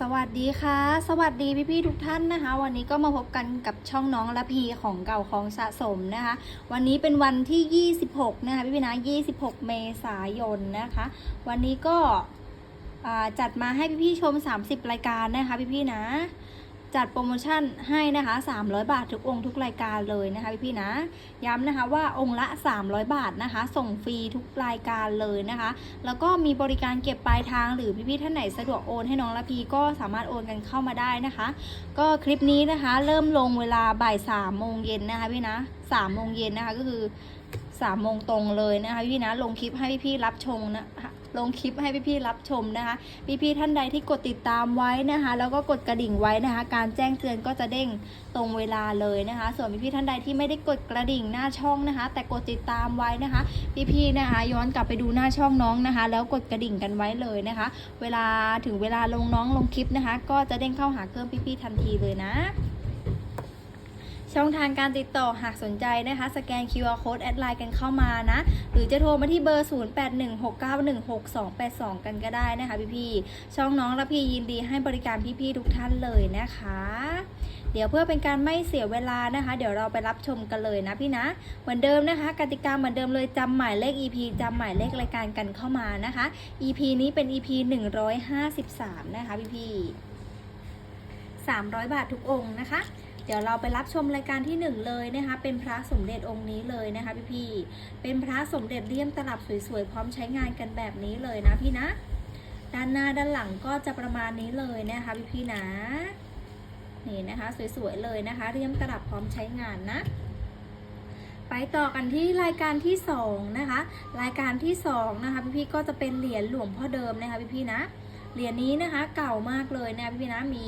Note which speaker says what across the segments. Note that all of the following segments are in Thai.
Speaker 1: สวัสดีค่ะ สวัสดีพี่ๆทุกท่านนะคะ วันนี้ก็มาพบกันกับช่องน้องละพีของเก่าของสะสมนะคะ วันนี้เป็นวันที่ 26 นะคะพี่พี่นะ26 เมษายนนะคะ วันนี้ก็จัดมาให้พี่ๆชม 30 รายการนะคะพี่ๆนะ จัดโปรโมชั่นให้นะคะ 300 บาททุกองค์ทุกรายการเลยนะคะพี่ๆนะ ย้ำนะคะว่าองค์ละ 300 บาทนะคะ ส่งฟรีทุกรายการเลยนะคะ แล้วก็มีบริการเก็บปลายทางหรือพี่ๆท่านไหนสะดวกโอนให้น้องละพีก็สามารถโอนกันเข้ามาได้นะคะ ก็คลิปนี้นะคะ เริ่มลงเวลาบ่ายสามโมงเย็นนะคะพี่นะสามโมงเย็นนะคะก็คือสามโมงตรงเลยนะคะพี่นะลงคลิปให้พี่ๆรับชมนะคะ ลงคลิปให้พี่ๆรับชมนะคะ พี่ๆท่านใดที่กดติดตามไว้นะคะ แล้วก็กดกระดิ่งไว้นะคะ การแจ้งเตือนก็จะเด้งตรงเวลาเลยนะคะ ส่วนพี่ๆท่านใดที่ไม่ได้กดกระดิ่งหน้าช่องนะคะ แต่กดติดตามไว้นะคะ พี่ๆนะคะ ย้อนกลับไปดูหน้าช่องน้องนะคะ แล้วกดกระดิ่งกันไว้เลยนะคะ เวลาถึงเวลาลงน้องลงคลิปนะคะ ก็จะเด้งเข้าหาเครื่องพี่ๆทันทีเลยนะ ช่องทางการติดต่อหากสนใจนะคะ สแกน QR code แอดไลน์กันเข้ามานะ หรือจะโทรมาที่เบอร์ 0816916282 กันก็ได้นะคะพี่ๆช่องน้องและพี่ยินดีให้บริการพี่ๆทุกท่านเลยนะคะ เดี๋ยวเพื่อเป็นการไม่เสียเวลานะคะ เดี๋ยวเราไปรับชมกันเลยนะพี่นะ เหมือนเดิมนะคะ กติกาเหมือนเดิมเลยจำหมายเลข EP จำหมายเลขรายการกันเข้ามานะคะ EP นี้เป็น EP 153 นะคะพี่ๆ300 บาททุกองค์นะคะ เดี๋ยวเราไปรับชมรายการที่หนึ่งเลยนะคะ เป็นพระสมเด็จองค์นี้เลยนะคะพี่ๆเป็นพระสมเด็จเลี่ยมตลับสวยๆ พร้อมใช้งานกันแบบนี้เลยนะพี่นะ ด้านหน้าด้านหลังก็จะประมาณนี้เลยนะคะพี่ๆนะ นี่นะคะสวยๆเลยนะคะเลี่ยมตลับพร้อมใช้งานนะไปต่อกันที่รายการที่สองนะคะ รายการที่สองนะคะพี่ๆก็จะเป็นเหรียญหลวงพ่อเดิมนะคะพี่ๆนะ เหรียญนี้นะคะเก่ามากเลยนะพี่ๆนะมี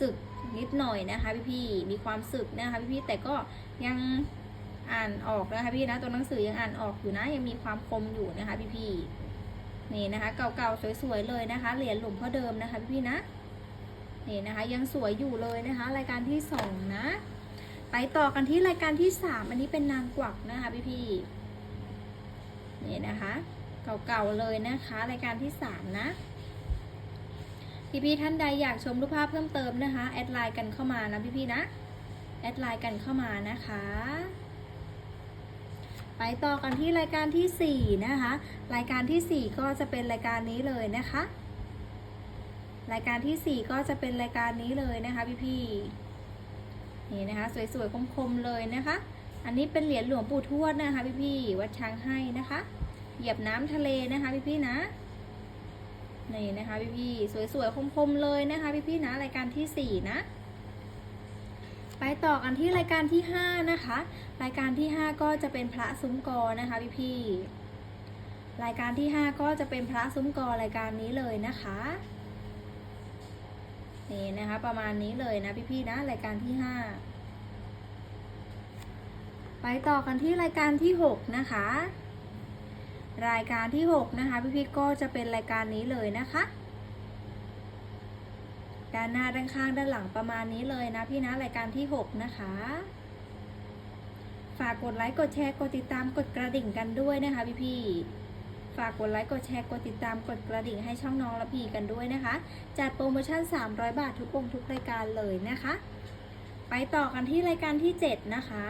Speaker 1: ศึก นิดหน่อยนะคะพี่ๆมีความสึกนะคะพี่ๆแต่ก็ยังอ่านออกนะคะพี่นะตัวหนังสือยังอ่านออกอยู่นะยังมีความคมอยู่นะคะพี่ๆนี่นะคะ เก่าๆสวยๆเลยนะคะ เหรียญหลวงพ่อเดิมนะคะพี่ๆนะนี่นะคะยังสวยอยู่เลยนะคะ รายการที่สองนะ ไปต่อกันที่รายการที่สามอันนี้เป็นนางกวักนะคะพี่ๆนี่นะคะ เก่าๆเลยนะคะ รายการที่สามนะ พี่ๆท่านใดอยากชมรูปภาพเพิ่มเติมนะคะแอดไลน์กันเข้ามานะพี่ๆนะแอดไลน์กันเข้ามานะคะ ไปต่อกันที่รายการที่สี่นะคะ รายการที่สี่ก็จะเป็นรายการนี้เลยนะคะ รายการที่สี่ก็จะเป็นรายการนี้เลยนะคะพี่ๆนี่นะคะ สวยๆคมๆเลยนะคะ อันนี้เป็นเหรียญหลวงปู่ทวดนะคะพี่ๆวัดช้างให้นะคะ เหยียบน้ำทะเลนะคะพี่ๆนะ นี่นะคะพี่ๆสวยๆคมๆเลยนะคะพี่ๆนะรายการที่สี่นะ ไปต่อกันที่รายการที่ห้านะคะ รายการที่ห้าก็จะเป็นพระซุ้มกอนะคะพี่ๆรายการที่ห้าก็จะเป็นพระซุ้มกอรายการนี้เลยนะคะนี่นะคะประมาณนี้เลยนะพี่พี่ๆนะรายการที่ห้าไปต่อกันที่รายการที่หกนะคะ รายการที่ 6 นะคะ พี่พี่ก็จะเป็นรายการนี้เลยนะคะ ด้านหน้าด้านข้างด้านหลังประมาณนี้เลยนะพี่นะรายการที่ 6 นะคะ ฝากกดไลค์กดแชร์กดติดตามกดกระดิ่งกันด้วยนะคะพี่พี่ฝากกดไลค์กดแชร์กดติดตามกดกระดิ่งให้ช่องน้องละพีกันด้วยนะคะจัดโปรโมชั่น 300 บาททุกองทุกรายการเลยนะคะ ไปต่อกันที่รายการที่ 7 นะคะ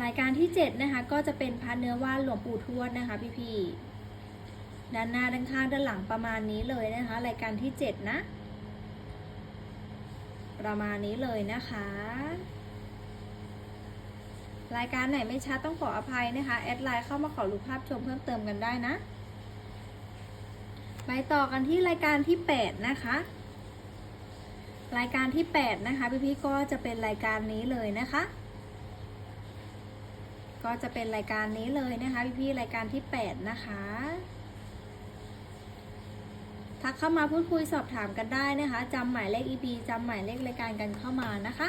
Speaker 1: รายการที่ 7 นะคะ ก็จะเป็นพระเนื้อว่านหลวงปู่ทวดนะคะพี่ๆด้านหน้าด้านข้างด้านหลังประมาณนี้เลยนะคะ รายการที่ 7 นะ ประมาณนี้เลยนะคะ รายการไหนไม่ชัดต้องขออภัยนะคะ แอดไลน์เข้ามาขอรูปภาพชมเพิ่มเติมกันได้นะ ไปต่อกันที่รายการที่ 8 นะคะ รายการที่ 8 นะคะพี่ๆก็จะเป็นรายการนี้เลยนะคะ ก็จะเป็นรายการนี้เลยนะคะพี่ๆรายการที่ 8 นะคะทักเข้ามาพูดคุยสอบถามกันได้นะคะจำหมายเลข EP จำหมายเลขรายการกันเข้ามานะคะ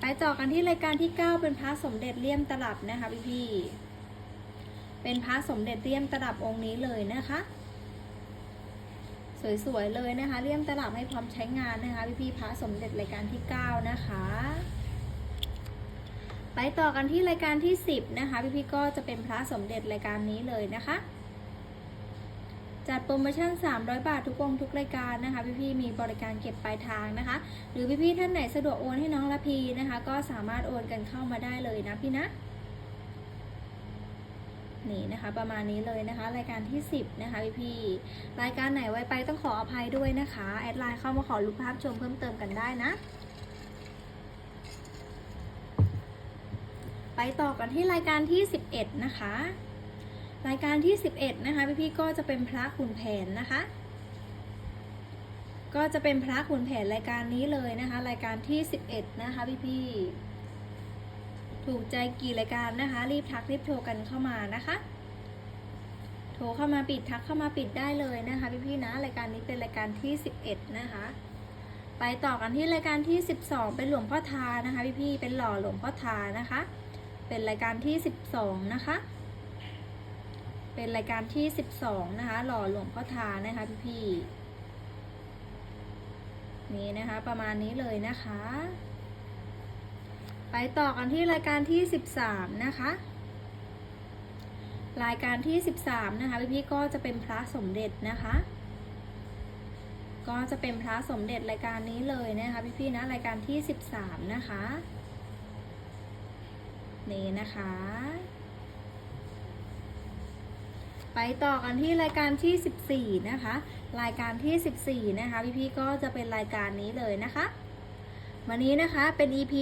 Speaker 1: ไปต่อกันที่รายการที่ 9 เป็นพระสมเด็จเลี่ยมตลับนะคะพี่ๆเป็นพระสมเด็จเลี่ยมตลับองค์นี้เลยนะคะ สวยๆเลยนะคะเลี่ยมตลับให้พร้อมใช้งานนะคะพี่ๆพระสมเด็จรายการที่ 9 นะคะ ไปต่อกันที่รายการที่ 10 นะคะ พี่พี่ก็จะเป็นพระสมเด็จรายการนี้เลยนะคะ จัดโปรโมชั่น 300 บาททุกองทุกรายการนะคะ พี่ๆมีบริการเก็บปลายทางนะคะ หรือพี่ๆท่านไหนสะดวกโอนให้น้องละพีนะคะ ก็สามารถโอนกันเข้ามาได้เลยนะพี่นะนี่นะคะประมาณนี้เลยนะคะ รายการที่ 10 นะคะพี่ๆรายการไหนไว้ไปต้องขออภัยด้วยนะคะ แอดไลน์เข้ามาขอรูปภาพชมเพิ่มเติมกันได้นะ ไปต่อกันที่รายการที่ 11 นะคะ รายการที่ 11 นะคะพี่ๆก็จะเป็นพระขุนแผนนะคะ ก็จะเป็นพระขุนแผนรายการนี้เลยนะคะ รายการที่ 11 นะคะพี่ๆถูกใจกี่รายการนะคะ รีบทักรีบโทรกันเข้ามานะคะ โทรเข้ามาปิดทักเข้ามาปิดได้เลยนะคะพี่ๆนะรายการนี้เป็นรายการที่ 11 นะคะไปต่อกันที่รายการที่ 12 เป็นหลวงพ่อทานะคะ พี่ๆ เป็นหล่อหลวงพ่อทานะคะ เป็นรายการที่ 12 นะคะ เป็นรายการที่ 12 นะคะ หล่อหลวงพ่อทานะคะพี่ๆนี่นะคะ ประมาณนี้เลยนะคะ ไปต่อกันที่รายการที่ 13 นะคะ รายการที่ 13 นะคะพี่ๆก็จะเป็นพระสมเด็จนะคะ ก็จะเป็นพระสมเด็จรายการนี้เลยนะคะพี่ๆนะรายการที่ 13 นะคะ นี่นะคะ ไปต่อกันที่รายการที่ 14 นะคะ รายการที่ 14 นะคะ พี่ๆก็จะเป็นรายการนี้เลยนะคะวันนี้นะคะเป็น EP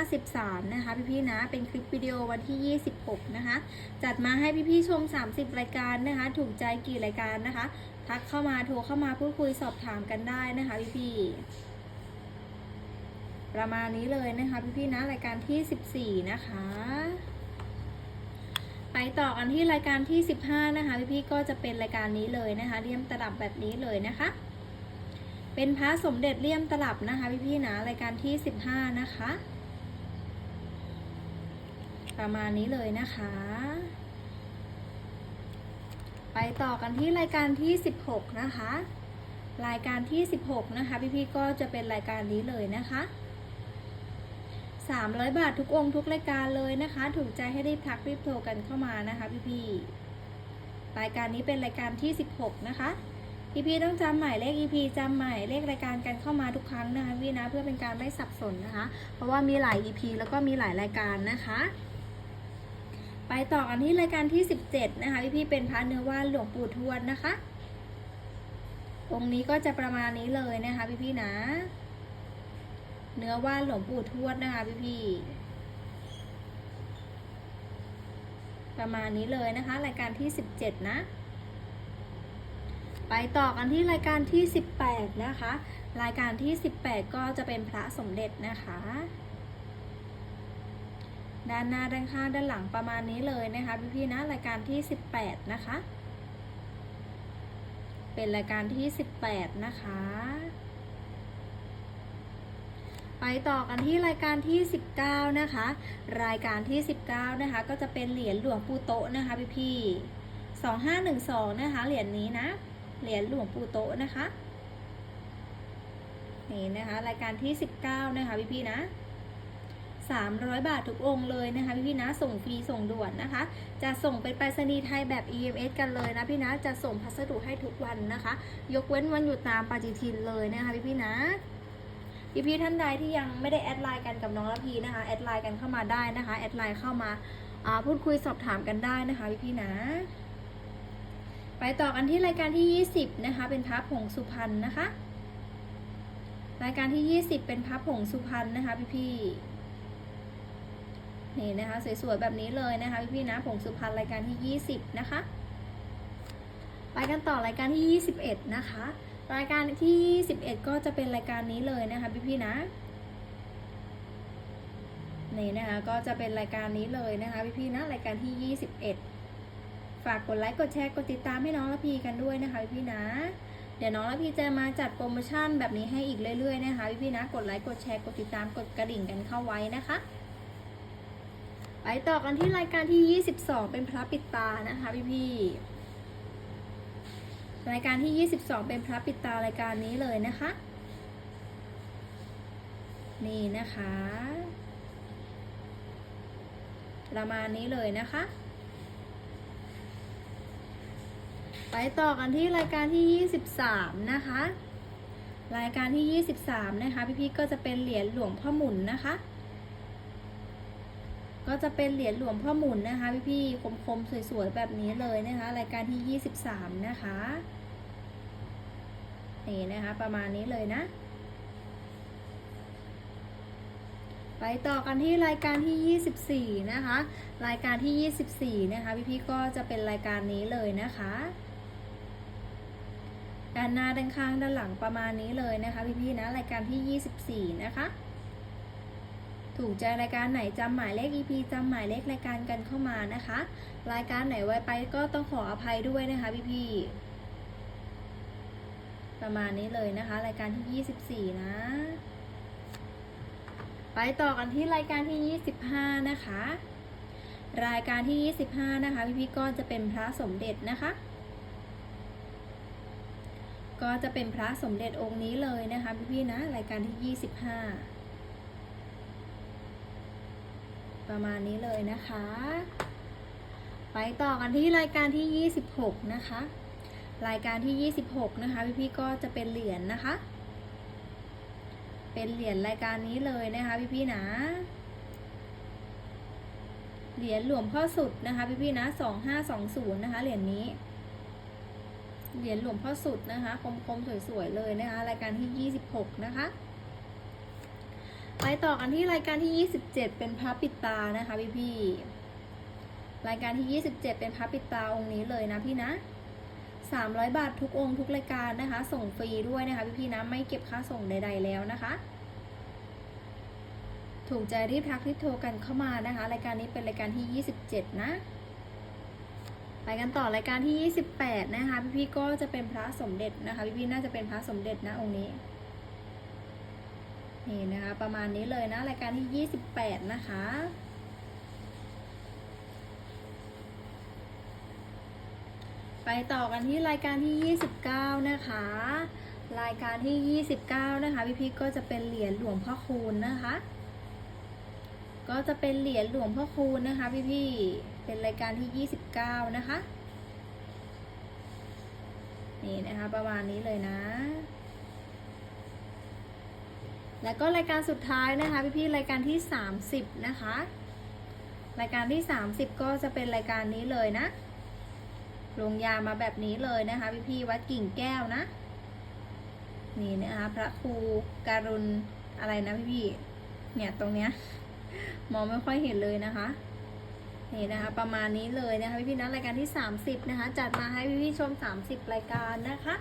Speaker 1: 153 นะคะ พี่ๆนะ เป็นคลิปวิดีโอวันที่ 26 นะคะ จัดมาให้พี่ๆชม 30 รายการนะคะ ถูกใจกี่รายการนะคะ ทักเข้ามาโทรเข้ามาพูดคุยสอบถามกันได้นะคะ พี่ๆ ประมาณนี้เลยนะคะพี่ๆนะรายการที่ 14 นะคะ ไปต่อกันที่รายการที่ 15 นะคะพี่ๆก็จะเป็นรายการนี้เลยนะคะเลี่ยมตลับแบบนี้เลยนะคะ เป็นพระสมเด็จเลี่ยมตลับนะคะพี่ๆนะรายการที่ 15 นะคะ ประมาณนี้เลยนะคะไปต่อกันที่รายการที่ 16 นะคะ รายการที่ 16 นะคะ พี่ๆก็จะเป็นรายการนี้เลยนะคะ 300 บาททุกองค์ทุกรายการเลยนะคะ ถูกใจให้รีบทักรีบโทรกันเข้ามานะคะพี่ๆรายการนี้เป็นรายการที่ 16 นะคะพี่ๆต้องจำหมายเลข EP จำหมายเลขรายการกันเข้ามาทุกครั้งนะคะพี่นะเพื่อเป็นการไม่สับสนนะคะ เพราะว่ามีหลาย EP แล้วก็มีหลายรายการนะคะ ไปต่อกันที่รายการที่ 17 นะคะพี่ๆเป็นพระเนื้อว่าหลวงปู่ทวดนะคะองค์นี้ก็จะประมาณนี้เลยนะคะพี่ๆนะ เนื้อว่านหลวงปู่ทวดนะคะ พี่ๆประมาณนี้เลยนะคะ รายการที่ 17 นะ ไปต่อกันที่รายการที่ 18 นะคะ รายการที่ 18 ก็จะเป็นพระสมเด็จนะคะ ด้านหน้าด้านข้างด้านหลังประมาณนี้เลยนะคะพี่ๆนะรายการที่ 18 นะคะ เป็นรายการที่ 18 นะคะ ไปต่อกันที่รายการที่ 19 นะคะ รายการที่ 19 นะคะ ก็จะเป็นเหรียญหลวงปู่โตนะคะพี่ๆ2512 นะคะ เหรียญนี้นะ เหรียญหลวงปู่โตนะคะ นี่นะคะ รายการที่ 19 นะคะพี่ๆนะ300 บาททุกองเลยนะคะพี่ๆนะส่งฟรีส่งด่วนนะคะ จะส่งเป็นไปรษณีย์ไทยแบบ EMS กันเลยนะพี่นะจะส่งพัสดุให้ทุกวันนะคะ ยกเว้นวันหยุดตามปฏิทินเลยนะคะพี่ๆนะ พี่ๆท่านใดที่ยังไม่ได้แอดไลน์กันกับน้องละพีนะคะแอดไลน์กันเข้ามาได้นะคะแอดไลน์เข้ามาพูดคุยสอบถามกันได้นะคะพี่ๆนะ ไปต่อกันที่รายการที่ 20 นะคะ เป็นพระผงสุพรรณนะคะ รายการที่ 20 เป็นพระผงสุพรรณนะคะพี่ๆนี่นะคะสวยๆแบบนี้เลยนะคะพี่ๆนะผงสุพรรณรายการที่ 20 นะคะ ไปกันต่อรายการที่ 21 นะคะ รายการที่ 21 ก็จะเป็นรายการนี้เลยนะคะพี่ๆนะนี่นะคะก็จะเป็นรายการนี้เลยนะคะพี่ๆนะรายการที่ 21 ฝากกดไลค์กดแชร์กดติดตามให้น้องละพีกันด้วยนะคะพี่ๆนะ เดี๋ยวน้องละพีจะมาจัดโปรโมชั่นแบบนี้ให้อีกเรื่อยๆนะคะพี่ๆนะกดไลค์กดแชร์กดติดตามกดกระดิ่งกันเข้าไว้นะคะไปต่อกันที่รายการที่ 22 เป็นพระปิดตานะคะพี่ๆ รายการที่ 22 เป็นพระปิดตารายการนี้เลยนะคะ นี่นะคะ ประมาณนี้เลยนะคะ ไปต่อกันที่รายการที่ 23 นะคะ รายการที่ 23 นะคะ พี่ๆก็จะเป็นเหรียญหลวงพ่อหมุนนะคะ ก็จะเป็นเหรียญหลวงพ่อหมุนนะคะ พี่ๆคมๆสวยๆแบบนี้เลยนะคะ รายการที่ 23 นะคะนี่นะคะ ประมาณนี้เลยนะ ไปต่อกันที่รายการที่ 24 นะคะ รายการที่ 24 นะคะ พี่ๆก็จะเป็นรายการนี้เลยนะคะด้านหน้าด้านข้างด้านหลังประมาณนี้เลยนะคะ พี่ๆนะรายการที่ 24 นะคะ ถูกใจรายการไหนจำหมายเลข EP จำหมายเลขรายการกันเข้ามานะคะ รายการไหนไวไปก็ต้องขออภัยด้วยนะคะพี่ๆประมาณนี้เลยนะคะ รายการที่ 24 นะ ไปต่อกันที่รายการที่ 25 นะคะ รายการที่ 25 นะคะ พี่ๆก็จะเป็นพระสมเด็จนะคะ ก็จะเป็นพระสมเด็จองค์นี้เลยนะคะพี่ๆนะ รายการที่ 25 ประมาณนี้เลยนะคะ ไปต่อกันที่รายการที่ 26 นะคะ รายการที่ 26 นะคะ พี่ๆก็จะเป็นเหรียญนะคะ เป็นเหรียญรายการนี้เลยนะคะพี่ๆนะเหรียญหลวงพ่อสุดนะคะพี่ๆนะสองห้าสองศูนย์นะคะเหรียญนี้ เหรียญหลวงพ่อสุดนะคะ คมๆสวยๆเลยนะคะ รายการที่ยี่สิบหกนะคะ ไปต่อกันที่รายการที่ยี่สิบเจ็ดเป็นพระปิดตานะคะพี่ๆรายการที่ยี่สิบเจ็ดเป็นพระปิดตาองค์นี้เลยนะพี่นะสามร้อยบาททุกองค์ทุกรายการนะคะ ส่งฟรีด้วยนะคะพี่ๆนะไม่เก็บค่าส่งใด ๆ แล้วนะคะ ถูกใจรีบทักรีบโทรกันเข้ามานะคะ รายการนี้เป็นรายการที่ 27 นะ ไปกันต่อรายการที่ 28 นะคะพี่ๆก็จะเป็นพระสมเด็จนะคะพี่ๆน่าจะเป็นพระสมเด็จนะองค์นี้ นี่นะคะ ประมาณนี้เลยนะ รายการที่ 28 นะคะไปต่อกันที่รายการที่ 29 นะคะ รายการที่ 29 นะคะ พี่ๆก็จะเป็นเหรียญหลวงพ่อคูณนะคะ ก็จะเป็นเหรียญหลวงพ่อคูณนะคะพี่ๆเป็นรายการที่ 29 นะคะ นี่นะคะประมาณนี้เลยนะ แล้วก็รายการสุดท้ายนะคะพี่ๆรายการที่ 30 นะคะ รายการที่ 30 ก็จะเป็นรายการนี้เลยนะลงยามาแบบนี้เลยนะคะพี่พี่ๆวัดกิ่งแก้วนะ นี่นะคะพระครูการุณอะไรนะพี่พี่ๆเนี่ยตรงเนี้ยมองไม่ค่อยเห็นเลยนะคะนี่นะคะประมาณนี้เลยนะคะพี่พี่ๆนะรายการที่ 30 นะคะ จัดมาให้พี่พี่ๆชม 30 รายการนะคะ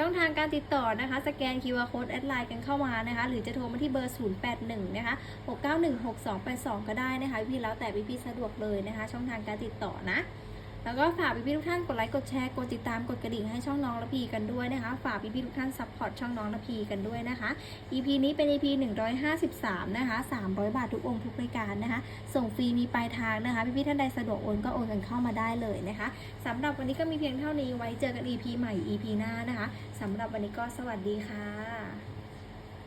Speaker 1: ช่องทางการติดต่อนะคะ สแกน QR code แอดไลน์กันเข้ามานะคะ หรือจะโทรมาที่เบอร์ 081 นะคะ 6916282 ก็ได้นะคะ พี่แล้วแต่พี่ๆสะดวกเลยนะคะ ช่องทางการติดต่อนะ แล้วก็ฝากพี่ๆทุกท่านกดไลค์กดแชร์กดติดตามกดกระดิ่งให้ช่องน้องละพีกันด้วยนะคะ ฝากพี่ๆทุกท่านซัพพอร์ตช่องน้องละพีกันด้วยนะคะ EP นี้เป็น EP 153 นะคะ 300 บาททุกองค์ทุกรายการนะคะ ส่งฟรีมีปลายทางนะคะ พี่ๆท่านใดสะดวกโอนก็โอนกันเข้ามาได้เลยนะคะสำหรับวันนี้ก็มีเพียงเท่านี้ไว้เจอกัน EP ใหม่ EP หน้านะคะสำหรับวันนี้ก็สวัสดีค่ะ